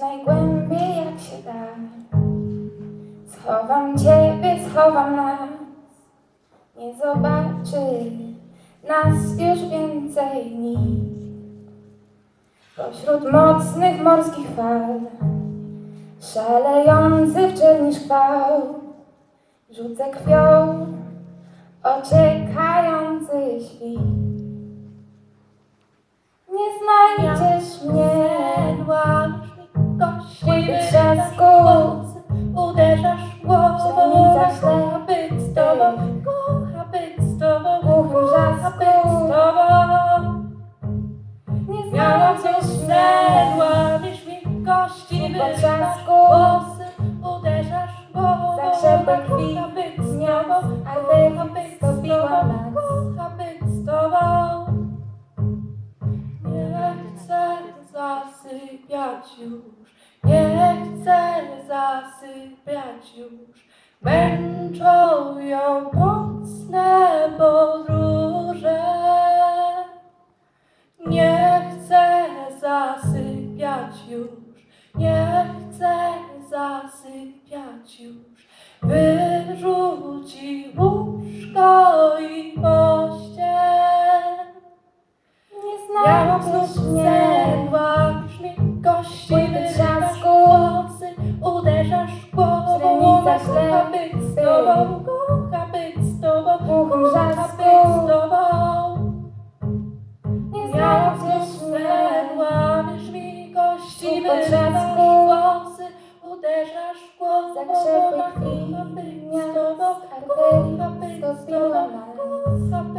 najgłębiej jak się da. Schowam ciebie, schowam nas, nie zobaczy nas już więcej nikt. Pośród mocnych morskich fal, szalejących czernisz chwał, rzucę krwią oczekający świt. już, nie chcę zasypiać już. Męczą ją mocne podróże. Nie chcę zasypiać już, nie chcę zasypiać już. Wyrzuci łóżko i pościel. Nie znam ja Cause you're the